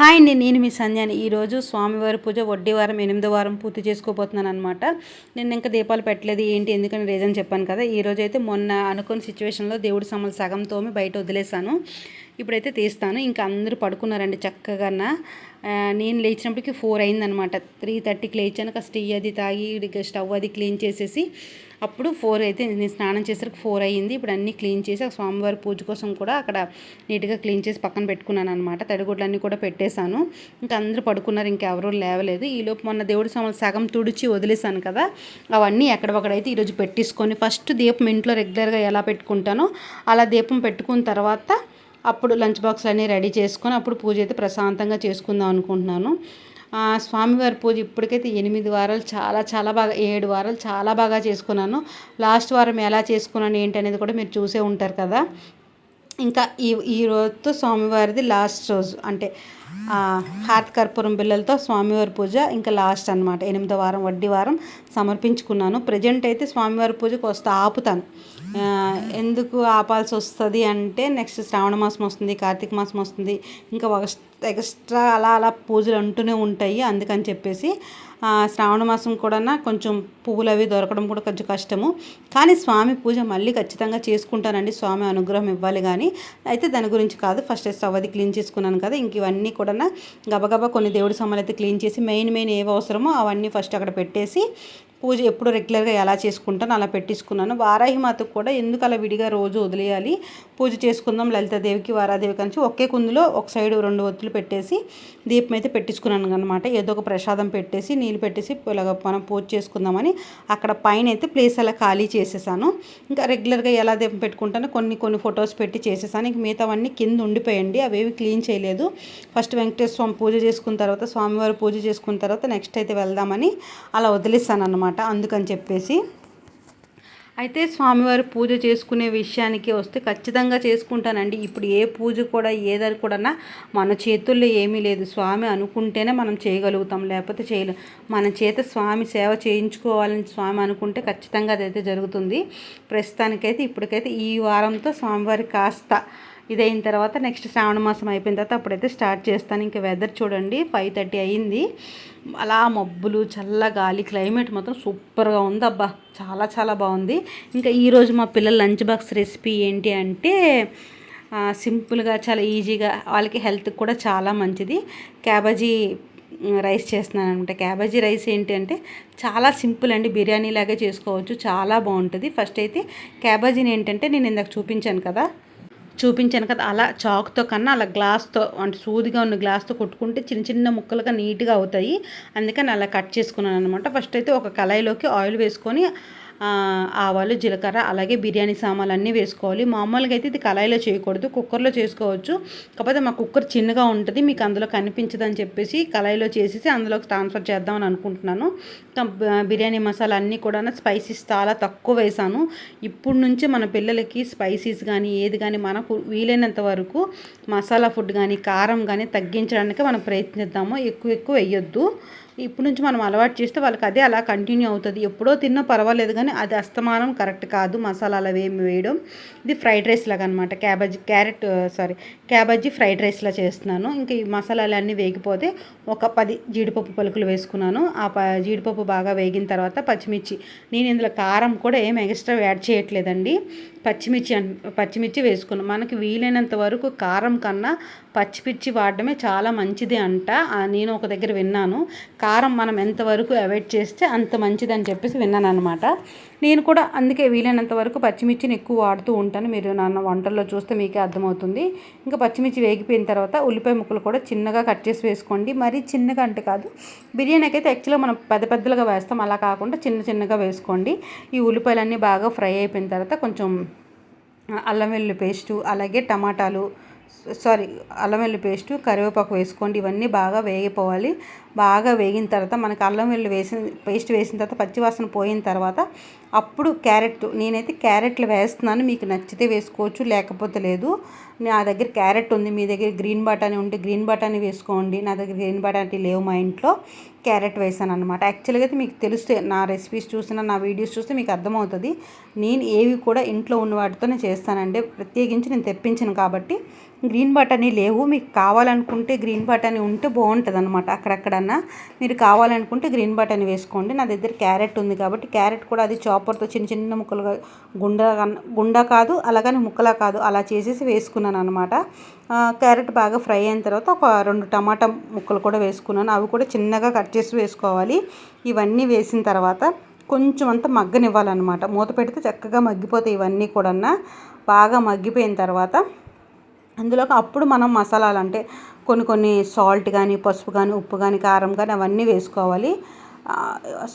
Hi అండి నేను మీ సంధ్యాని. ఈరోజు స్వామివారి పూజ వడ్డీ వారం ఎనిమిదో వారం పూర్తి చేసుకోబోతున్నాను అనమాట నేను ఇంకా దీపాలు పెట్టలేదు ఏంటి ఎందుకని రీజన్ చెప్పాను కదా. ఈరోజు అయితే మొన్న అనుకున్న సిచ్యువేషన్లో దేవుడి సమ్మలు సగం తోమి బయట వదిలేశాను. ఇప్పుడైతే తీస్తాను. ఇంకా అందరూ పడుకున్నారండి చక్కగా నేను లేచినప్పటికి ఫోర్ అయిందనమాట త్రీ థర్టీకి లేచాను. కాస్త టీ అది తాగి స్టవ్ అది క్లీన్ చేసేసి అప్పుడు ఫోర్ అయితే నేను స్నానం చేసరికి ఫోర్ అయ్యింది. ఇప్పుడు అన్నీ క్లీన్ చేసి ఆ స్వామివారి పూజ కోసం కూడా అక్కడ నీట్గా క్లీన్ చేసి పక్కన పెట్టుకున్నాను అనమాట తడిగుడ్లన్నీ కూడా పెట్టేశాను. ఇంకా అందరూ పడుకున్నారు ఇంకెవరూ లేవలేదు. ఈలోపు మొన్న దేవుడి సమలు సగం తుడిచి వదిలేశాను కదా. అవన్నీ ఎక్కడొక్కడైతే ఈరోజు పెట్టేసుకొని ఫస్ట్ దీపం ఇంట్లో రెగ్యులర్గా ఎలా పెట్టుకుంటానో అలా దీపం పెట్టుకున్న తర్వాత అప్పుడు లంచ్ బాక్స్ అన్నీ రెడీ చేసుకొని అప్పుడు పూజ అయితే ప్రశాంతంగా చేసుకుందాం అనుకుంటున్నాను. స్వామివారి పూజ ఇప్పటికైతే ఎనిమిది వారాలు చాలా చాలా బాగా ఏడు వారాలు చాలా బాగా చేసుకున్నాను. లాస్ట్ వారం ఎలా చేసుకున్నాను ఏంటి అనేది కూడా మీరు చూసే ఉంటారు కదా. ఇంకా ఈ ఈ రోజుతో స్వామివారిది లాస్ట్ రోజు. అంటే హార్త్ కర్పూరం బిల్లలతో స్వామివారి పూజ ఇంకా లాస్ట్ అనమాట ఎనిమిదో వారం వడ్డీ వారం సమర్పించుకున్నాను. ప్రజెంట్ అయితే స్వామివారి పూజకు వస్తా ఆపుతాను. ఎందుకు ఆపాల్సి వస్తుంది అంటే నెక్స్ట్ శ్రావణ మాసం వస్తుంది కార్తీక మాసం వస్తుంది. ఇంకా ఎక్స్ట్రా అలా అలా పూజలు అంటూనే ఉంటాయి. అందుకని చెప్పేసి శ్రావణ మాసం కూడా కొంచెం పువ్వులు అవి దొరకడం కూడా కొంచెం కష్టము. కానీ స్వామి పూజ మళ్ళీ ఖచ్చితంగా చేసుకుంటానండి. స్వామి అనుగ్రహం ఇవ్వాలి కానీ. అయితే దాని గురించి కాదు. ఫస్ట్ స్టవ్ అది క్లీన్ చేసుకున్నాను కదా. ఇంక ఇవన్నీ కూడా గబగబా కొన్ని దేవుడి సమ్మలు అయితే క్లీన్ చేసి మెయిన్ మెయిన్ ఏవి అవసరమో అవన్నీ ఫస్ట్ అక్కడ పెట్టేసి పూజ ఎప్పుడు రెగ్యులర్గా ఎలా చేసుకుంటాను అలా పెట్టించుకున్నాను. వారాహి మాతకు కూడా ఎందుకు అలా విడిగా రోజు వదిలేయాలి? పూజ చేసుకుందాం లలితాదేవికి వారాదేవి అని ఒకే కుందులో ఒక సైడ్ రెండు ఒత్తులు పెట్టేసి దీపం అయితే పెట్టించుకున్నాను అనమాట ఏదో ఒక ప్రసాదం పెట్టేసి నీళ్ళు పెట్టేసి ఇలాగ మనం పూజ చేసుకుందామని అక్కడ పైన అయితే ప్లేస్ అలా ఖాళీ చేసేసాను. ఇంకా రెగ్యులర్గా ఎలా దీపం పెట్టుకుంటానో కొన్ని కొన్ని ఫొటోస్ పెట్టి చేసేసాను. ఇంక మిగతావన్నీ కింద ఉండిపోయండి. అవేవి క్లీన్ చేయలేదు. ఫస్ట్ వెంకటేశ్వర స్వామి పూజ చేసుకున్న తర్వాత స్వామివారి పూజ చేసుకున్న తర్వాత నెక్స్ట్ అయితే వెళ్దామని అలా వదిలేసాను అనమాట అనమాట అందుకని చెప్పేసి అయితే స్వామివారి పూజ చేసుకునే విషయానికి వస్తే ఖచ్చితంగా చేసుకుంటానండి. ఇప్పుడు ఏ పూజ కూడా ఏదని కూడా మన చేతుల్లో ఏమీ లేదు. స్వామి అనుకుంటేనే మనం చేయగలుగుతాం. లేకపోతే చేయలేం. మన చేత స్వామి సేవ చేయించుకోవాలని స్వామి అనుకుంటే ఖచ్చితంగా అదైతే జరుగుతుంది. ప్రస్తుతానికైతే ఇప్పటికైతే ఈ వారంతో స్వామివారి కాస్త ఇది అయిన తర్వాత నెక్స్ట్ శ్రావణ మాసం అయిపోయిన తర్వాత అప్పుడైతే స్టార్ట్ చేస్తాను. ఇంకా వెదర్ చూడండి ఫైవ్ థర్టీ అయ్యింది అలా మబ్బులు చల్ల గాలి క్లైమేట్ మాత్రం సూపర్గా ఉంది. అబ్బా చాలా చాలా బాగుంది. ఇంకా ఈరోజు మా పిల్లల లంచ్ బాక్స్ రెసిపీ ఏంటి అంటే సింపుల్గా చాలా ఈజీగా వాళ్ళకి హెల్త్కి కూడా చాలా మంచిది. క్యాబేజీ రైస్ చేస్తున్నాను అనమాట క్యాబేజీ రైస్ ఏంటి అంటే చాలా సింపుల్ అండి. బిర్యానీ లాగా చేసుకోవచ్చు. చాలా బాగుంటుంది. ఫస్ట్ అయితే క్యాబేజీని ఏంటంటే నేను ఇందాక చూపించాను కదా చూపించాను కదా అలా చాక్తో కన్నా అలా గ్లాస్తో అంటే సూదిగా ఉన్న గ్లాస్తో కొట్టుకుంటే చిన్న చిన్న ముక్కలుగా నీట్గా అవుతాయి. అందుకని అలా కట్ చేసుకున్నాను అనమాట ఫస్ట్ అయితే ఒక కళాయిలోకి ఆయిల్ వేసుకొని ఆవాలు జీలకర్ర అలాగే బిర్యానీ సామాన్లు అన్నీ వేసుకోవాలి. మామూలుగా అయితే ఇది కళాయిలో చేయకూడదు కుక్కర్లో చేసుకోవచ్చు. కాకపోతే మా కుక్కర్ చిన్నగా ఉంటుంది మీకు అందులో కనిపించదని చెప్పేసి కళాయిలో చేసేసి అందులోకి ట్రాన్స్ఫర్ చేద్దామని అనుకుంటున్నాను. బిర్యానీ మసాలా అన్నీ కూడా స్పైసీస్ చాలా తక్కువ వేసాను. ఇప్పుడు నుంచి మన పిల్లలకి స్పైసీస్ కానీ ఏది కానీ మనకు వీలైనంత వరకు మసాలా ఫుడ్ కానీ కారం కానీ తగ్గించడానికి మనం ప్రయత్నిద్దాము. ఎక్కువ ఎక్కువ వేయొద్దు. ఇప్పుడు నుంచి మనం అలవాటు చేస్తే వాళ్ళకి అదే అలా కంటిన్యూ అవుతుంది. ఎప్పుడో తిన్నా పర్వాలేదు కానీ అది అస్తమానం కరెక్ట్ కాదు. మసాలాలు అవి ఏమి వేయడం. ఇది ఫ్రైడ్ రైస్ లాగా అనమాట cabbage carrot sorry cabbage fried రైస్లా చేస్తున్నాను. ఇంకా ఈ మసాలాలు అన్నీ వేగిపోతే ఒక పది జీడిపప్పు పలుకులు వేసుకున్నాను. ఆ ప జీడిపప్పు బాగా వేగిన తర్వాత పచ్చిమిర్చి. నేను ఇందులో కారం కూడా ఏం ఎక్స్ట్రా యాడ్ చేయట్లేదండి. పచ్చిమిర్చి పచ్చిమిర్చి వేసుకున్నాం. మనకి వీలైనంత వరకు కారం కన్నా పచ్చిమిర్చి వాడడమే చాలా మంచిది అంట. నేను ఒక దగ్గర విన్నాను. కారం మనం ఎంతవరకు అవాయిడ్ చేస్తే అంత మంచిది అని చెప్పేసి విన్నాను అనమాట నేను కూడా అందుకే వీలైనంత వరకు పచ్చిమిర్చిని ఎక్కువ వాడుతూ ఉంటాను. మీరు నాన్న వంటల్లో చూస్తే మీకే అర్థమవుతుంది. ఇంకా పచ్చిమిర్చి వేగిపోయిన తర్వాత ఉల్లిపాయ ముక్కలు కూడా చిన్నగా కట్ చేసి వేసుకోండి. మరీ చిన్నగా అంటే కాదు బిర్యానీకి అయితే యాక్చువల్గా మనం పెద్ద పెద్దలుగా వేస్తాం. అలా కాకుండా చిన్న చిన్నగా వేసుకోండి. ఈ ఉల్లిపాయలన్నీ బాగా ఫ్రై అయిపోయిన తర్వాత కొంచెం అల్లం వెల్లుల్లి పేస్టు అలాగే టమాటాలు సారీ అల్లం వెల్లుల్లి పేస్టు కరివేపాకు వేసుకోండి. ఇవన్నీ బాగా వేగిపోవాలి. బాగా వేగిన తర్వాత మనకు అల్లం వెల్లుల్లి వేసిన పేస్ట్ వేసిన తర్వాత పచ్చివాసన పోయిన తర్వాత అప్పుడు క్యారెట్ నేనైతే క్యారెట్లు వేస్తున్నాను. మీకు నచ్చితే వేసుకోవచ్చు లేకపోతే లేదు. నా దగ్గర క్యారెట్ ఉంది. మీ దగ్గర గ్రీన్ బటానీ ఉంటే గ్రీన్ బటానీ వేసుకోండి. నా దగ్గర గ్రీన్ బటానీ లేవు మా ఇంట్లో. క్యారెట్ వేసాను అనమాట యాక్చువల్గా అయితే మీకు తెలిస్తే నా రెసిపీస్ చూసినా నా వీడియోస్ చూస్తే మీకు అర్థమవుతుంది. నేను ఏవి కూడా ఇంట్లో ఉన్న వాటితోనే చేస్తానండి. ప్రత్యేకించి నేను తెప్పించను కాబట్టి. గ్రీన్ బటానీ లేవు. మీకు కావాలనుకుంటే గ్రీన్ బటానీ ఉంటే బాగుంటుంది అనమాట అక్కడక్కడన్నా మీరు కావాలనుకుంటే గ్రీన్ బటానీ వేసుకోండి. నా దగ్గర క్యారెట్ ఉంది కాబట్టి క్యారెట్ కూడా అది చాపర్తో చిన్న చిన్న ముక్కలుగా గుండా గుండా కాదు అలాగని ముక్కలా కాదు. అలా చేసేసి వేసుకున్నాను అనమాట క్యారెట్ బాగా ఫ్రై అయిన తర్వాత ఒక రెండు టమాటా ముక్కలు కూడా వేసుకున్నాను. అవి కూడా చిన్నగా కట్ చేసి వేసుకోవాలి. ఇవన్నీ వేసిన తర్వాత కొంచెం అంతా మగ్గనివ్వాలన్నమాట. మూత పెడితే చక్కగా మగ్గిపోతాయి ఇవన్నీ కూడా బాగా మగ్గిపోయిన తర్వాత అందులోకి అప్పుడు మనం మసాలాలు అంటే కొన్ని కొన్ని సాల్ట్ కానీ పసుపు కానీ ఉప్పు కానీ కారం కానీ అవన్నీ వేసుకోవాలి.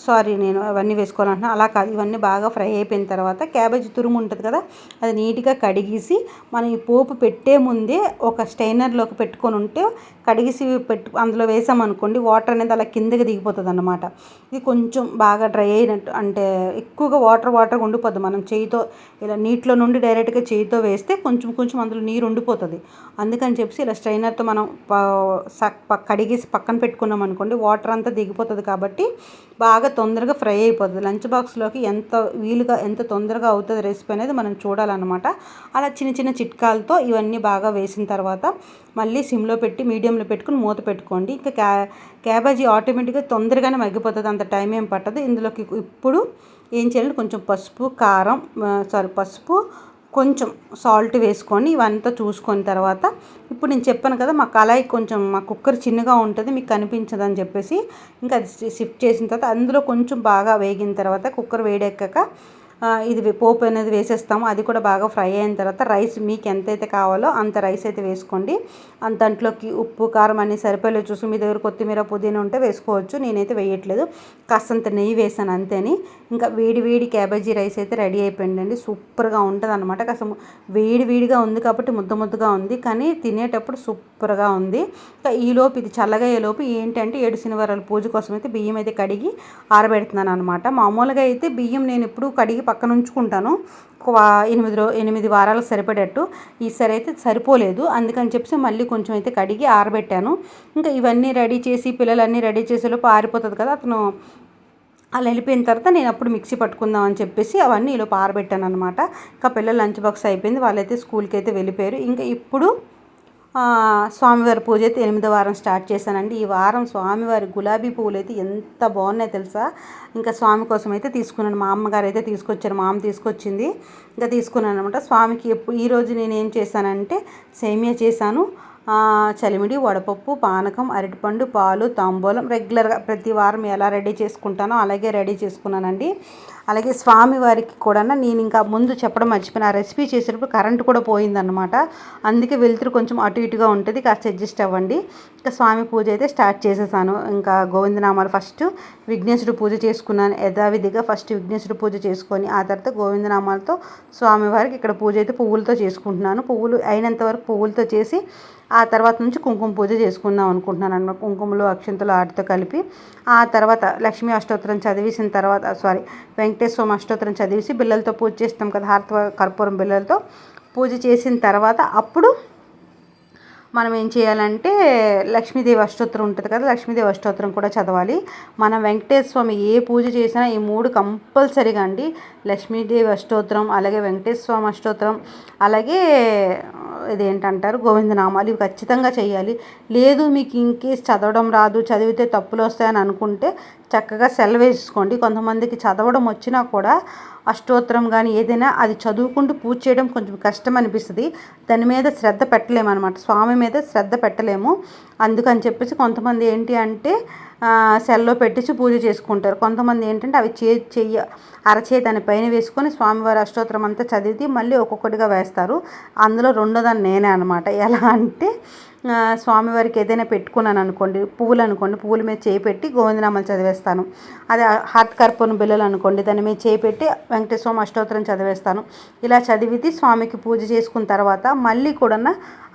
సారీ నేను అవన్నీ వేసుకోవాలంటున్నా. అలా కాదు ఇవన్నీ బాగా ఫ్రై అయిపోయిన తర్వాత క్యాబేజ్ తురుము ఉంటుంది కదా అది నీట్గా కడిగేసి మనం ఈ పోపు పెట్టే ముందే ఒక స్టైనర్లోకి పెట్టుకొని ఉంటే కడిగేసి పెట్టు అందులో వేసామనుకోండి వాటర్ అనేది అలా కిందకి దిగిపోతుంది అన్నమాట ఇది కొంచెం బాగా డ్రై అయినట్టు అంటే ఎక్కువగా వాటర్ వాటర్ ఉండిపోద్ది. మనం చేయితో ఇలా నీటిలో నుండి డైరెక్ట్గా చేయితో వేస్తే కొంచెం కొంచెం అందులో నీరు ఉండిపోతుంది. అందుకని చెప్పి ఇలా స్ట్రైనర్తో మనం కడిగేసి పక్కన పెట్టుకున్నాం అనుకోండి వాటర్ అంతా దిగిపోతుంది కాబట్టి బాగా తొందరగా ఫ్రై అయిపోతుంది. లంచ్ బాక్స్లోకి ఎంత వీలుగా ఎంత తొందరగా అవుతుంది రెసిపీ అనేది మనం చూడాలన్నమాట. అలా చిన్న చిన్న చిట్కాలతో ఇవన్నీ బాగా వేసిన తర్వాత మళ్ళీ సిమ్లో పెట్టి మీడియంలో పెట్టుకుని మూత పెట్టుకోండి. ఇంకా క్యా క్యాబేజీ ఆటోమేటిక్గా తొందరగానే మగ్గిపోతుంది. అంత టైం ఏం పట్టదు. ఇందులోకి ఇప్పుడు ఏం చేయాలంటే కొంచెం పసుపు కారం సారీ పసుపు కొంచెం సాల్ట్ వేసుకొని ఇవంతా చూసుకొని తర్వాత ఇప్పుడు నేను చెప్పాను కదా మా కళాయి కొంచెం మా కుక్కర్ చిన్నగా ఉంటుంది మీకు కనిపించదని చెప్పేసి ఇంకా అది షిఫ్ట్ చేసిన తర్వాత అందులో కొంచెం బాగా వేగిన తర్వాత కుక్కర్ వేడెక్కాక ఇది పోపు అనేది వేసేస్తాము. అది కూడా బాగా ఫ్రై అయిన తర్వాత రైస్ మీకు ఎంతైతే కావాలో అంత రైస్ అయితే వేసుకోండి. అంత దాంట్లోకి ఉప్పు కారం అన్ని సరిపోయే చూసి మీ దగ్గర కొత్తిమీర పుదీనా ఉంటే వేసుకోవచ్చు. నేనైతే వేయట్లేదు. కాస్తంత నెయ్యి వేసాను అంతేని. ఇంకా వేడి వేడి క్యాబేజీ రైస్ అయితే రెడీ అయిపోయిందండి. సూపర్గా ఉంటుంది అనమాట కాస్త వేడి వేడిగా ఉంది కాబట్టి ముద్ద ముద్దగా ఉంది. కానీ తినేటప్పుడు సూపర్గా ఉంది. ఇంకా ఈలోపు ఇది చల్లగా లోపు ఏంటంటే ఏడు శనివారాల పూజ కోసం అయితే బియ్యం అయితే కడిగి ఆరబెడుతున్నాను అనమాట మామూలుగా అయితే బియ్యం నేను ఇప్పుడు కడిగి పక్కన ఉంచుకుంటాను. ఎనిమిది రో ఎనిమిది వారాలు సరిపడేట్టు. ఈసారి అయితే సరిపోలేదు. అందుకని చెప్పి మళ్ళీ కొంచెం అయితే కడిగి ఆరబెట్టాను. ఇంకా ఇవన్నీ రెడీ చేసి పిల్లలన్నీ రెడీ చేసేలోపు ఆరిపోతుంది కదా అతను అలా వెళ్ళిపోయిన తర్వాత నేను అప్పుడు మిక్సీ పట్టుకుందాం అని చెప్పేసి అవన్నీ ఇలా ఆరబెట్టాను అనమాట ఇంకా పిల్లలు లంచ్ బాక్స్ అయిపోయింది. వాళ్ళైతే స్కూల్కి అయితే వెళ్ళిపోయారు. ఇంకా ఇప్పుడు స్వామివారి పూజ అయితే ఎనిమిదో వారం స్టార్ట్ చేశానండి. ఈ వారం స్వామివారి గులాబీ పువ్వులు అయితే ఎంత బాగున్నాయి తెలుసా? ఇంకా స్వామి కోసం అయితే తీసుకున్నాను. మా అమ్మగారు అయితే తీసుకొచ్చారు. మా అమ్మ తీసుకొచ్చింది. ఇంకా తీసుకున్నాను అనమాట స్వామికి ఈ ఈరోజు నేను ఏం చేశానంటే సేమియా చేశాను. చలిమిడి వడపప్పు పానకం అరటిపండు పాలు తాంబూలం రెగ్యులర్గా ప్రతి వారం ఎలా రెడీ చేసుకుంటానో అలాగే రెడీ చేసుకున్నానండి. అలాగే స్వామివారికి కూడా నేను ఇంకా ముందు చెప్పడం మర్చిపోయిన ఆ రెసిపీ చేసేటప్పుడు కరెంట్ కూడా పోయిందనమాట అందుకే వెళ్తురు కొంచెం అటు ఇటుగా ఉంటుంది కాస్త అడ్జస్ట్ అవ్వండి. ఇంకా స్వామి పూజ అయితే స్టార్ట్ చేసేసాను. ఇంకా గోవిందనామాలు ఫస్ట్ విఘ్నేశ్వరుడు పూజ చేసుకున్నాను. యథావిధిగా ఫస్ట్ విఘ్నేశ్వరుడు పూజ చేసుకొని ఆ తర్వాత గోవిందనామాలతో స్వామివారికి ఇక్కడ పూజ అయితే పువ్వులతో చేసుకుంటున్నాను. పువ్వులు అయినంత వరకు పువ్వులతో చేసి ఆ తర్వాత నుంచి కుంకుమ పూజ చేసుకుందాం అనుకుంటున్నాను అనమాట కుంకుమలు అక్షంతలు ఆటితో కలిపి ఆ తర్వాత లక్ష్మీ అష్టోత్తరం చదివేసిన తర్వాత సారీ వెంకటేశ్వరం అష్టోత్తరం చదివేసి బిల్లలతో పూజ చేస్తాం కదా హారత కర్పూరం బిల్లలతో పూజ చేసిన తర్వాత అప్పుడు మనం ఏం చేయాలంటే లక్ష్మీదేవి అష్టోత్తరం ఉంటుంది కదా లక్ష్మీదేవి అష్టోత్తరం కూడా చదవాలి. మనం వెంకటేశ్వర స్వామి ఏ పూజ చేసినా ఈ మూడు కంపల్సరీగా అండి. లక్ష్మీదేవి అష్టోత్తరం అలాగే వెంకటేశ్వర స్వామి అష్టోత్తరం అలాగే ఇదేంటంటారు? గోవిందనామాలు ఇవి ఖచ్చితంగా చేయాలి లేదు మీకు ఇంకేస్ చదవడం రాదు చదివితే తప్పులు వస్తాయని అనుకుంటే చక్కగా సెలవు వేసుకోండి. కొంతమందికి చదవడం వచ్చినా కూడా అష్టోత్తరం కానీ ఏదైనా అది చదువుకుంటూ పూజ చేయడం కొంచెం కష్టం అనిపిస్తుంది దాని మీద శ్రద్ధ పెట్టలేము అనమాట స్వామి మీద శ్రద్ధ పెట్టలేము. అందుకని చెప్పేసి కొంతమంది ఏంటి అంటే సెల్లో పెట్టించి పూజ చేసుకుంటారు. కొంతమంది ఏంటంటే అవి చే చెయ్య అరచే దాని పైన వేసుకొని స్వామివారి అష్టోత్తరం అంతా చదివి మళ్ళీ ఒక్కొక్కటిగా వేస్తారు. అందులో రెండోదాన్ని నేనే అనమాట ఎలా అంటే స్వామివారికి ఏదైనా పెట్టుకున్నాను అనుకోండి పువ్వులు అనుకోండి పువ్వుల మీద చేయి పెట్టి గోవిందనామాలు చదివేస్తాను. అదే హాత్ కర్పూరం బిల్లలు అనుకోండి దాని మీద చేయి పెట్టి వెంకటేశ్వరం అష్టోత్తరం చదివేస్తాను. ఇలా చదివితే స్వామికి పూజ చేసుకున్న తర్వాత మళ్ళీ కూడా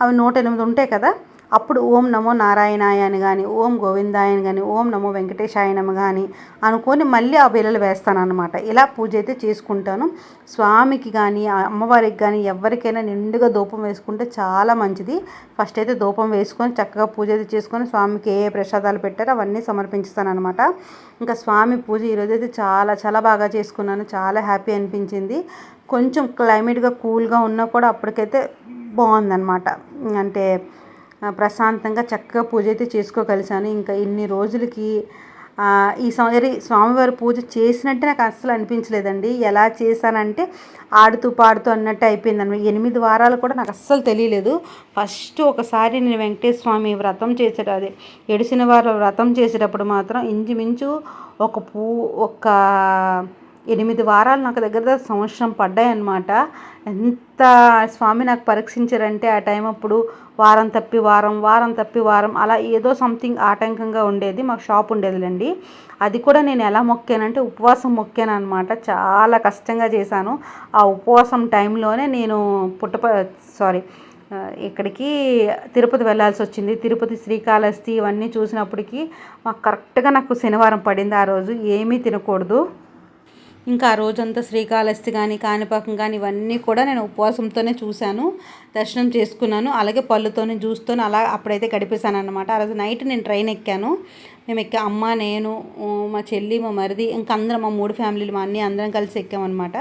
అవి నూట ఎనిమిది ఉంటాయి కదా అప్పుడు ఓం నమో నారాయణాయ అని కానీ ఓం గోవిందాయ అని కానీ ఓం నమో వెంకటేశాయనమ కానీ అనుకొని మళ్ళీ ఆ బిళ్ళలు వేస్తాను అనమాట ఇలా పూజ అయితే చేసుకుంటాను. స్వామికి కానీ అమ్మవారికి కానీ ఎవరికైనా నిండుగా ధూపం వేసుకుంటే చాలా మంచిది. ఫస్ట్ అయితే ధూపం వేసుకొని చక్కగా పూజ అయితే చేసుకొని స్వామికి ఏ ప్రసాదాలు పెట్టారో అవన్నీ సమర్పించుతానమాట ఇంకా స్వామి పూజ ఈరోజు అయితే చాలా చాలా బాగా చేసుకున్నాను. చాలా హ్యాపీ అనిపించింది. కొంచెం క్లైమేట్గా కూల్గా ఉన్నా కూడా అప్పటికైతే బాగుందన్నమాట. అంటే ప్రశాంతంగా చక్కగా పూజ అయితే చేసుకోగలిసాను ఇంకా ఇన్ని రోజులకి ఈ సంవరి స్వామివారి పూజ చేసినట్టే నాకు అస్సలు అనిపించలేదండి. ఎలా చేశానంటే ఆడుతూ పాడుతూ అన్నట్టు అయిపోయింది అనమాట ఎనిమిది వారాలు కూడా నాకు అస్సలు తెలియలేదు. ఫస్ట్ ఒకసారి నేను వెంకటేశ్వర స్వామి వ్రతం చేసేట అదే ఎడిసిన వారు వ్రతం చేసేటప్పుడు మాత్రం ఇంచుమించు ఒక పూ ఒక ఎనిమిది వారాలు నాకు దగ్గర సంవత్సరం పడ్డాయన్నమాట. ఎంత స్వామి నాకు పరీక్షించారంటే ఆ టైం అప్పుడు వారం తప్పి వారం వారం తప్పి వారం అలా ఏదో సంథింగ్ ఆటంకంగా ఉండేది మాకు షాప్ ఉండేదిలేండి. అది కూడా నేను ఎలా మొక్కానంటే ఉపవాసం మొక్కాను అనమాట చాలా కష్టంగా చేశాను. ఆ ఉపవాసం టైంలోనే నేను పుట్టప సారీ ఇక్కడికి తిరుపతి వెళ్ళాల్సి వచ్చింది. తిరుపతి శ్రీకాళహస్తి ఇవన్నీ చూసినప్పటికీ మాకు కరెక్ట్గా నాకు శనివారం పడింది ఆ రోజు. ఏమీ తినకూడదు. ఇంకా ఆ రోజంతా శ్రీకాళహస్తి కానీ కాణిపాకం కానీ ఇవన్నీ కూడా నేను ఉపవాసంతోనే చూశాను. దర్శనం చేసుకున్నాను. అలాగే పళ్ళుతోని జ్యూస్తోని అలా అప్పుడైతే గడిపేశాను అనమాట ఆ రోజు నైట్ నేను ట్రైన్ ఎక్కాను. మేము ఎక్కా అమ్మ నేను మా చెల్లి మా మరిది ఇంకా అందరం మా మూడు ఫ్యామిలీలు మా అన్నీ అందరం కలిసి ఎక్కామన్నమాట.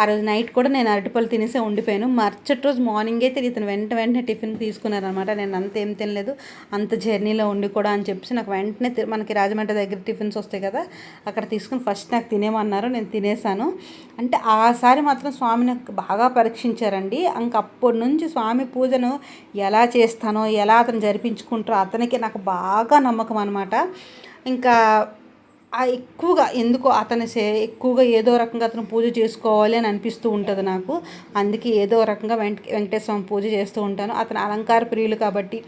ఆ రోజు నైట్ కూడా నేను అరటిపళ్ళు తినేసే ఉండిపోయాను. మరుసటి రోజు మార్నింగే అయితే ఇతను వెంట వెంటనే టిఫిన్ తీసుకున్నారనమాట నేను అంత ఏం తినలేదు. అంత జర్నీలో ఉండి కూడా అని చెప్పేసి నాకు వెంటనే మనకి రాజమండ్రి దగ్గర టిఫిన్స్ వస్తాయి కదా అక్కడ తీసుకుని ఫస్ట్ నాకు తినేమన్నారు నేను తినేసాను. అంటే ఆసారి మాత్రం స్వామి నాకు బాగా పరీక్షించారండి. అప్పటి నుంచి స్వామి పూజను ఎలా చేస్తానో ఎలా అతను జరిపించుకుంటారో అతనికి నాకు బాగా నమ్మకం అనమాట ఇంకా ఎక్కువగా ఎందుకో అతని సే ఎక్కువగా ఏదో రకంగా అతను పూజ చేసుకోవాలి అని అనిపిస్తూ ఉంటుంది నాకు. అందుకే ఏదో రకంగా వెంక వెంకటేశ్వర పూజ చేస్తూ ఉంటాను. అతను అలంకార ప్రియులు కాబట్టి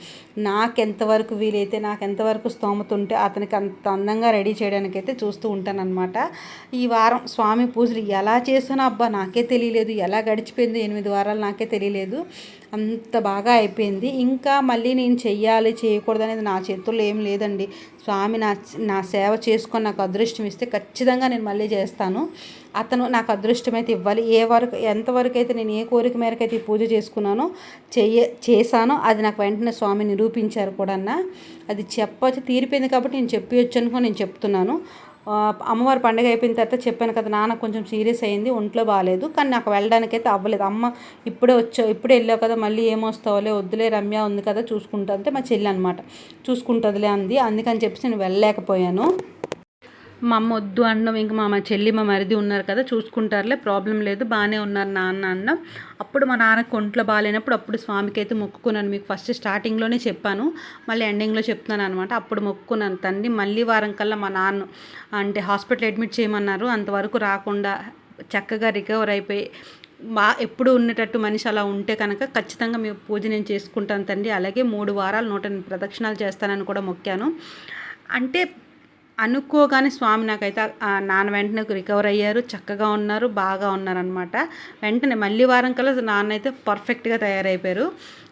నాకెంతవరకు వీలైతే నాకు ఎంతవరకు స్తోమత ఉంటే అతనికి అంత అందంగా రెడీ చేయడానికైతే చూస్తూ ఉంటాను అనమాట ఈ వారం స్వామి పూజలు ఎలా చేసానో అబ్బా నాకే తెలియలేదు. ఎలా గడిచిపోయింది ఎనిమిది వారాలు నాకే తెలియలేదు. అంత బాగా అయిపోయింది. ఇంకా మళ్ళీ నేను చెయ్యాలి చేయకూడదు అనేది నా చేతుల్లో ఏం లేదండి. స్వామి నా నా సేవ చేసుకొని నాకు అదృష్టం ఇస్తే ఖచ్చితంగా నేను మళ్ళీ చేస్తాను. అతను నాకు అదృష్టం అయితే ఇవ్వాలి. ఏ వరకు ఎంతవరకు అయితే నేను ఏ కోరిక మేరకు అయితే పూజ చేసుకున్నానో చెయ్య చేశానో అది నాకు వెంటనే స్వామి నిరూపించారు కూడా అది చెప్పచ్చు తీరిపోయింది కాబట్టి నేను చెప్పి వచ్చాను నేను చెప్తున్నాను. అమ్మవారి పండుగ అయిపోయిన తర్వాత చెప్పాను కదా నాన్న కొంచెం సీరియస్ అయింది ఒంట్లో బాగాలేదు కానీ నాకు వెళ్ళడానికి అయితే అవ్వలేదు. అమ్మ ఇప్పుడే వచ్చావు ఇప్పుడే వెళ్ళావు కదా మళ్ళీ ఏమొస్తావులే వద్దులే రమ్య ఉంది కదా చూసుకుంటా అంటే మా చెల్లి అనమాట చూసుకుంటుందిలే అంది అందుకని చెప్పేసి నేను వెళ్ళలేకపోయాను. మా అమ్మ వద్దు అన్నం ఇంక మా చెల్లి మా మరిది ఉన్నారు కదా చూసుకుంటారులే ప్రాబ్లం లేదు బాగానే ఉన్నారు నాన్న అన్న. అప్పుడు మా నాన్నకు ఒంట్లో బాగాలేనప్పుడు అప్పుడు స్వామికి అయితే మొక్కుకున్నాను. మీకు ఫస్ట్ స్టార్టింగ్లోనే చెప్పాను మళ్ళీ ఎండింగ్లో చెప్తున్నాను అనమాట అప్పుడు మొక్కుకున్నాను తండ్రి మళ్ళీ వారం కల్లా మా నాన్న అంటే హాస్పిటల్ అడ్మిట్ చేయమన్నారు. అంతవరకు రాకుండా చక్కగా రికవర్ అయిపోయి బా ఎప్పుడు ఉండేటట్టు మనిషి అలా ఉంటే కనుక ఖచ్చితంగా మీ పూజ నేను చేసుకుంటాను తండ్రి అలాగే మూడు వారాలు నూట ప్రదక్షిణాలు చేస్తానని కూడా మొక్కాను. అంటే అనుకోగానే స్వామి నాకైతే నాన్న వెంటనే రికవర్ అయ్యారు. చక్కగా ఉన్నారు బాగా ఉన్నారనమాట వెంటనే మళ్ళీ వారం కల్లా నాన్న అయితే పర్ఫెక్ట్గా తయారైపోయారు.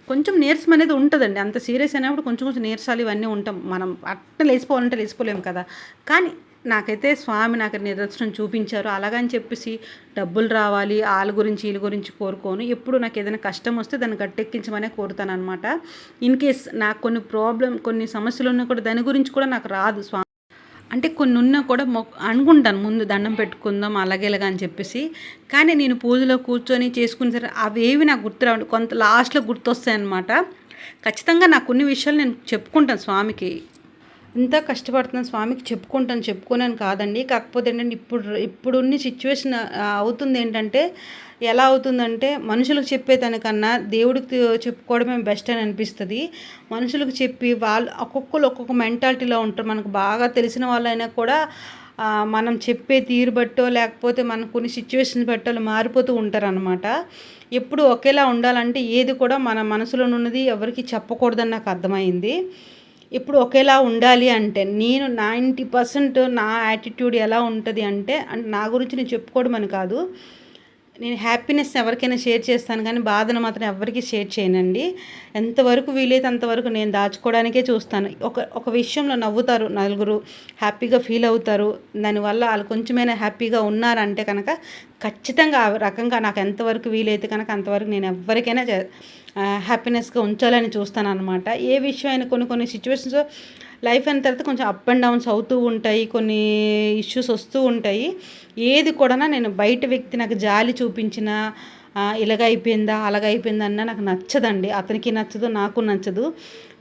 కొంచెం నీరసం అనేది ఉంటుందండి. అంత సీరియస్ అయినప్పుడు కొంచెం కొంచెం నీరసాలు ఇవన్నీ ఉంటాం. మనం అట్ట లేచిపోవాలంటే లేచిపోలేము కదా. కానీ నాకైతే స్వామి నాకు నిదర్శనం చూపించారు. అలాగని చెప్పేసి డబ్బులు రావాలి వాళ్ళ గురించి వీళ్ళ గురించి కోరుకోను. ఎప్పుడు నాకు ఏదైనా కష్టం వస్తే దాన్ని గట్టెక్కించమనే కోరుతాను అనమాట ఇన్ కేస్ నాకు కొన్ని ప్రాబ్లం కొన్ని సమస్యలు ఉన్నా కూడా దాని గురించి కూడా నాకు రాదు స్వామి అంటే కొన్ని ఉన్నా కూడా మొ అనుకుంటాను. ముందు దండం పెట్టుకుందాం అలాగేలాగా అని చెప్పేసి. కానీ నేను పూజలో కూర్చొని చేసుకునేసరి అవేవి నాకు గుర్తురావు కొంత లాస్ట్లో గుర్తొస్తాయి అనమాట ఖచ్చితంగా నాకు కొన్ని విషయాలు నేను చెప్పుకుంటాను స్వామికి. ఇంత కష్టపడుతున్నాను స్వామికి చెప్పుకుంటాను చెప్పుకోనని కాదండి. కాకపోతే ఏంటంటే ఇప్పుడు ఇప్పుడున్న సిచ్యువేషన్ అవుతుంది ఏంటంటే ఎలా అవుతుందంటే మనుషులకు చెప్పేదానికన్నా దేవుడికి చెప్పుకోవడమే బెస్ట్ అని అనిపిస్తుంది. మనుషులకు చెప్పి వాళ్ళు ఒక్కొక్కరు ఒక్కొక్క మెంటాలిటీలో ఉంటారు. మనకు బాగా తెలిసిన వాళ్ళైనా కూడా మనం చెప్పే తీరు బట్టో లేకపోతే మనం కొన్ని సిచ్యువేషన్ బట్టో మారిపోతూ ఉంటారనమాట ఎప్పుడు ఒకేలా ఉండాలంటే ఏది కూడా మన మనసులో ఉన్నది ఎవరికి చెప్పకూడదని నాకు అర్థమైంది. ఇప్పుడు ఒకేలా ఉండాలి అంటే నేను నైంటీ పర్సెంట్ నా యాటిట్యూడ్ ఎలా ఉంటుంది అంటే నా గురించి నేను చెప్పుకోవడం అని కాదు. నేను హ్యాపీనెస్ ఎవరికైనా షేర్ చేస్తాను కానీ బాధను మాత్రం ఎవరికి షేర్ చేయనండి. ఎంతవరకు వీలైతే అంతవరకు నేను దాచుకోవడానికే చూస్తాను. ఒక ఒక విషయంలో నవ్వుతారు నలుగురు హ్యాపీగా ఫీల్ అవుతారు. దానివల్ల వాళ్ళు కొంచెమైనా హ్యాపీగా ఉన్నారంటే కనుక ఖచ్చితంగా ఆ రకంగా నాకు ఎంతవరకు వీలైతే కనుక అంతవరకు నేను ఎవరికైనా హ్యాపీనెస్గా ఉంచాలని చూస్తాను అనమాట ఏ విషయం అయినా కొన్ని కొన్ని సిచ్యువేషన్స్ లైఫ్ అయిన తర్వాత కొంచెం అప్ అండ్ డౌన్స్ అవుతూ ఉంటాయి కొన్ని ఇష్యూస్ వస్తూ ఉంటాయి. ఏది కూడా నేను బయట వ్యక్తి నాకు జాలి చూపించిన ఇలాగ అయిపోయిందా అలాగ అయిపోయిందా అన్న నాకు నచ్చదండి. అతనికి నచ్చదు నాకు నచ్చదు.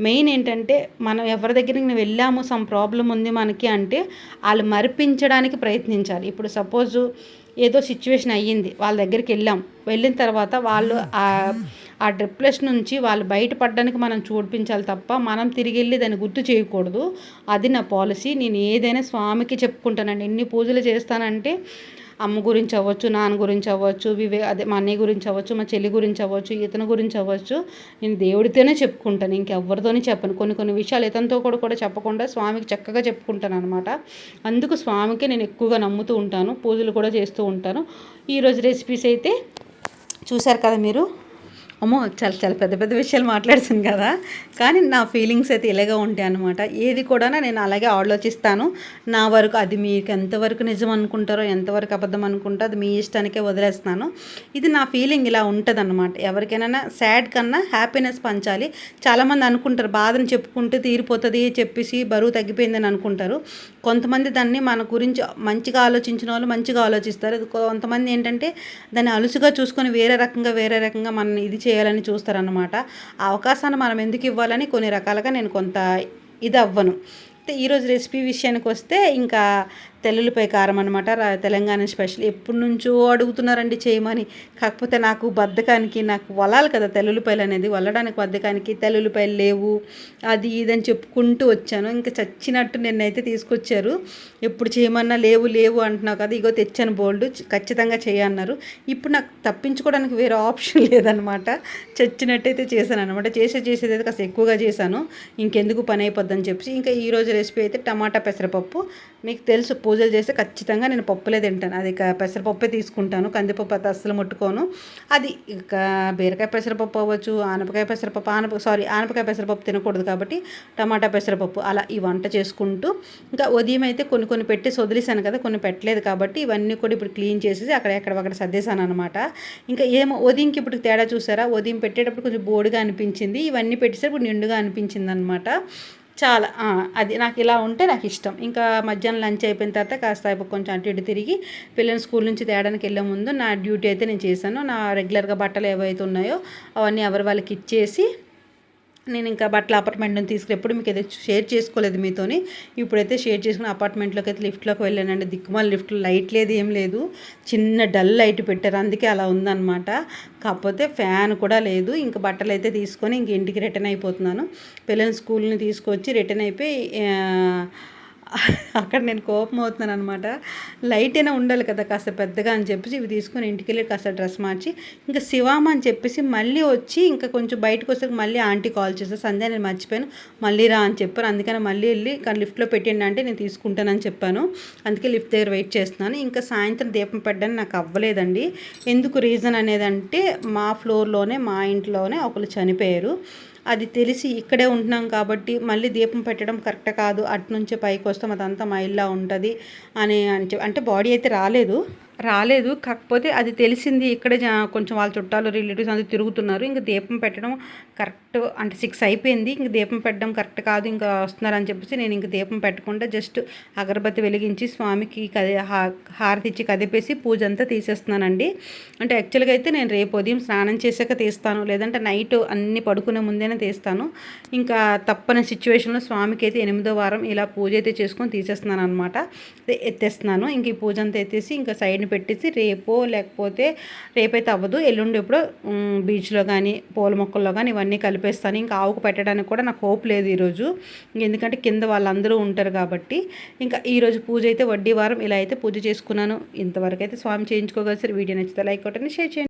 మెయిన్ ఏంటంటే మనం ఎవరి దగ్గరికి నేను వెళ్ళాము సమ్ ప్రాబ్లం ఉంది మనకి అంటే వాళ్ళు మరిపించడానికి ప్రయత్నించాలి. ఇప్పుడు సపోజు ఏదో సిచ్యువేషన్ అయ్యింది వాళ్ళ దగ్గరికి వెళ్ళాం. వెళ్ళిన తర్వాత వాళ్ళు ఆ డ్రిప్లెస్ నుంచి వాళ్ళు బయటపడడానికి మనం చూపించాలి తప్ప మనం తిరిగి వెళ్ళి దాన్ని గుర్తు చేయకూడదు. అది నా పాలసీ. నేను ఏదైనా స్వామికి చెప్పుకుంటానండి. ఎన్ని పూజలు చేస్తానంటే అమ్మ గురించి అవ్వచ్చు నాన్న గురించి అవ్వచ్చు వివే అదే మా అన్నయ్య గురించి అవ్వచ్చు మా చెల్లి గురించి అవ్వచ్చు ఇతని గురించి అవ్వచ్చు. నేను దేవుడితోనే చెప్పుకుంటాను. ఇంకెవరితోనే చెప్పను. కొన్ని కొన్ని విషయాలు ఇతనితో కూడా కూడా చెప్పకుండా స్వామికి చక్కగా చెప్పుకుంటాను అనమాట అందుకు స్వామికి నేను ఎక్కువగా నమ్ముతూ ఉంటాను. పూజలు కూడా చేస్తూ ఉంటాను. ఈరోజు రెసిపీస్ అయితే చూశారు కదా మీరు? అమ్మో చాలా చాలా పెద్ద పెద్ద విషయాలు మాట్లాడుతుంది కదా. కానీ నా ఫీలింగ్స్ అయితే ఇలాగే ఉంటాయి అనమాట ఏది కూడా నేను అలాగే ఆలోచిస్తాను. నా వరకు అది మీకు ఎంతవరకు నిజం అనుకుంటారో ఎంతవరకు అబద్ధం అనుకుంటారో అది మీ ఇష్టానికే వదిలేస్తాను ఇది నా ఫీలింగ్ ఇలా ఉంటుంది అనమాట ఎవరికైనా సాడ్ కన్నా హ్యాపీనెస్ పంచాలి. చాలామంది అనుకుంటారు బాధను చెప్పుకుంటే తీరిపోతుంది చెప్పేసి బరువు తగ్గిపోయిందని అనుకుంటారు. కొంతమంది దాన్ని మన గురించి మంచిగా ఆలోచించిన వాళ్ళు మంచిగా ఆలోచిస్తారు. కొంతమంది ఏంటంటే దాన్ని అలుసుగా చూసుకొని వేరే రకంగా వేరే రకంగా మనం ఇది చేయాలని చూస్తారనమాట ఆ అవకాశాన్ని మనం ఎందుకు ఇవ్వాలని కొన్ని రకాలుగా నేను కొంత ఇది అవ్వను. ఈరోజు రెసిపీ విషయానికి వస్తే ఇంకా తెల్లుల్లిపాయ కారం అనమాట తెలంగాణ స్పెషల్. ఎప్పటి నుంచో అడుగుతున్నారండి చేయమని. కాకపోతే నాకు బద్దకానికి నాకు వలాలి కదా తెల్లుల్లిపాయలు అనేది. వల్లడానికి బద్దకానికి తెల్లుల్లిపాయలు లేవు అది ఇదని చెప్పుకుంటూ వచ్చాను. ఇంకా చచ్చినట్టు నిన్నైతే తీసుకొచ్చారు. ఎప్పుడు చేయమన్నా లేవు లేవు అంటున్నావు కదా ఇగో తెచ్చాను బోల్డ్. ఖచ్చితంగా చేయన్నారు ఇప్పుడు నాకు తప్పించుకోవడానికి వేరే ఆప్షన్ లేదనమాట చచ్చినట్టయితే చేశాను అనమాట చేసే చేసేది కాస్త ఎక్కువగా చేశాను. ఇంకెందుకు పని అయిపోద్దని చెప్పి ఇంకా ఈరోజు రెసిపీ అయితే టమాటా పెసరపప్పు. మీకు తెలుసు పూజలు చేస్తే ఖచ్చితంగా నేను పప్పులే తింటాను. అది పెసరపప్పే తీసుకుంటాను. కందిపప్పు అయితే అస్సలు ముట్టుకోను. అది బీరకాయ పెసరపప్పు అవ్వచ్చు ఆనపకాయ పెసరపప్పు ఆనప సారీ ఆనపకాయ పెసరపప్పు తినకూడదు కాబట్టి టమాటా పెసరపప్పు అలా ఈ వంట చేసుకుంటూ ఇంకా ఉదయం అయితే కొన్ని కొన్ని పెట్టి వదిలేసాను కదా కొన్ని పెట్టలేదు కాబట్టి ఇవన్నీ కూడా ఇప్పుడు క్లీన్ చేసేసి అక్కడ ఎక్కడ అక్కడ సర్దేశాను అనమాట ఇంకా ఏమో ఉదయంకి ఇప్పుడు తేడా చూసారా? ఉదయం పెట్టేటప్పుడు కొంచెం బోడిగా అనిపించింది. ఇవన్నీ పెట్టేసరికి నిండుగా అనిపించింది అనమాట చాలా అది నాకు ఇలా ఉంటే నాకు ఇష్టం. ఇంకా మధ్యాహ్నం లంచ్ అయిపోయిన తర్వాత కాస్త కొంచెం అటు ఇటు తిరిగి పిల్లల్ని స్కూల్ నుంచి తేడానికి వెళ్ళే ముందు నా డ్యూటీ అయితే నేను చేశాను. నా రెగ్యులర్గా బట్టలు ఏవైతే ఉన్నాయో అవన్నీ ఎవరి వాళ్ళకి ఇచ్చేసి నేను ఇంకా బట్టల అపార్ట్మెంట్ నుంచి తీసుకునేప్పుడు మీకు అయితే షేర్ చేసుకోలేదు మీతోని ఇప్పుడైతే షేర్ చేసుకుని అపార్ట్మెంట్లోకి అయితే లిఫ్ట్లోకి వెళ్ళానండి. దిక్కుమాల లిఫ్ట్ లైట్ లేదు ఏం లేదు. చిన్న డల్ లైట్ పెట్టారు అందుకే అలా ఉందన్నమాట. కాకపోతే ఫ్యాన్ కూడా లేదు. ఇంకా బట్టలు అయితే తీసుకొని ఇంక ఇంటికి రిటర్న్ అయిపోతున్నాను. పిల్లల్ని స్కూల్ని తీసుకొచ్చి రిటర్న్ అయిపోయి అక్కడ నేను కోపం అవుతున్నాను అనమాట లైట్ అయినా ఉండాలి కదా కాస్త పెద్దగా అని చెప్పేసి ఇవి తీసుకొని ఇంటికి వెళ్ళి కాస్త డ్రెస్ మార్చి ఇంకా శివామ అని చెప్పేసి మళ్ళీ వచ్చి ఇంకా కొంచెం బయటకు వస్తే మళ్ళీ ఆంటీ కాల్ చేస్తే సంధ్య నేను మర్చిపోయాను మళ్ళీ రా అని చెప్పారు. అందుకని మళ్ళీ వెళ్ళి లిఫ్ట్లో పెట్టండి అంటే నేను తీసుకుంటానని చెప్పాను. అందుకే లిఫ్ట్ దగ్గర వెయిట్ చేస్తున్నాను. ఇంకా సాయంత్రం దీపం పెట్టడానికి నాకు అవ్వలేదండి. ఎందుకు రీజన్ అనేది అంటే మా ఫ్లోర్లోనే మా ఇంట్లోనే ఒకరు చనిపోయారు. అది తెలిసి ఇక్కడే ఉంటున్నాం కాబట్టి మళ్ళీ దీపం పెట్టడం కరెక్ట్ కాదు. అటు నుంచి పైకి వస్తాం. అదంతా మా ఇల్లా ఉంటుంది. అని అంటే బాడీ అయితే రాలేదు. రాలేదు. కాకపోతే అది తెలిసింది ఇక్కడే కొంచెం వాళ్ళ చుట్టాలు రిలేటివ్స్ అందరూ తిరుగుతున్నారు. ఇంకా దీపం పెట్టడం కరెక్ట్ అంటే సిక్స్ అయిపోయింది. ఇంక దీపం పెట్టడం కరెక్ట్ కాదు. ఇంకా వస్తున్నారని చెప్పేసి నేను ఇంక దీపం పెట్టకుండా జస్ట్ అగరబత్తి వెలిగించి స్వామికి కది హారతి ఇచ్చి కదిపేసి పూజ అంతా తీసేస్తున్నానండి. అంటే యాక్చువల్గా అయితే నేను రేపు ఉదయం స్నానం చేసాక తీస్తాను. లేదంటే నైట్ అన్ని పడుకునే ముందేనే తీస్తాను. ఇంకా తప్పని సిచ్యువేషన్లో స్వామికి అయితే ఎనిమిదో వారం ఇలా పూజ అయితే చేసుకొని తీసేస్తున్నాను అనమాట ఎత్తేస్తున్నాను. ఇంక ఈ పూజ అంతా ఎత్తేసి ఇంకా సైడ్ పైన పెట్టేసి రేపో లేకపోతే రేపైతే అవ్వదు. ఎల్లుండి ఎప్పుడో బీచ్లో కానీ పూల మొక్కల్లో కానీ ఇవన్నీ కలిపేస్తాను. ఇంకా ఆవుకు పెట్టడానికి కూడా నాకు హోప్ లేదు ఈరోజు. ఎందుకంటే కింద వాళ్ళందరూ ఉంటారు కాబట్టి. ఇంకా ఈరోజు పూజ అయితే వడ్డీ వారం. ఇలా అయితే పూజ చేసుకున్నాను. ఇంతవరకు అయితే స్వామి చేయించుకోగలిసారు. వీడియో నచ్చితే లైక్ కొట్టండి షేర్ చేయండి.